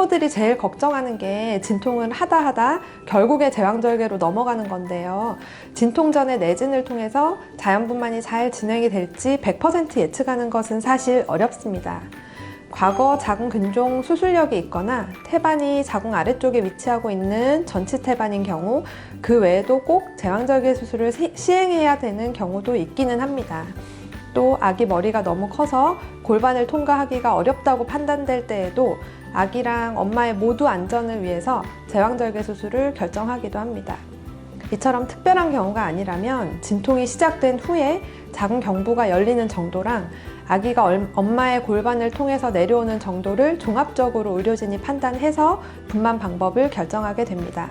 산모들이 제일 걱정하는 게 진통을 하다 하다 결국에 제왕절개로 넘어가는 건데요. 진통 전에 내진을 통해서 자연분만이 잘 진행이 될지 100% 예측하는 것은 사실 어렵습니다. 과거 자궁 근종 수술력이 있거나 태반이 자궁 아래쪽에 위치하고 있는 전치 태반인 경우 그 외에도 꼭 제왕절개 수술을 시- 시행해야 되는 경우도 있기는 합니다. 또 아기 머리가 너무 커서 골반을 통과하기가 어렵다고 판단될 때에도 아기랑 엄마의 모두 안전을 위해서 제왕절개 수술을 결정하기도 합니다. 이처럼 특별한 경우가 아니라면 진통이 시작된 후에 자궁 경부가 열리는 정도랑 아기가 얼- 엄마의 골반을 통해서 내려오는 정도를 종합적으로 의료진이 판단해서 분만 방법을 결정하게 됩니다.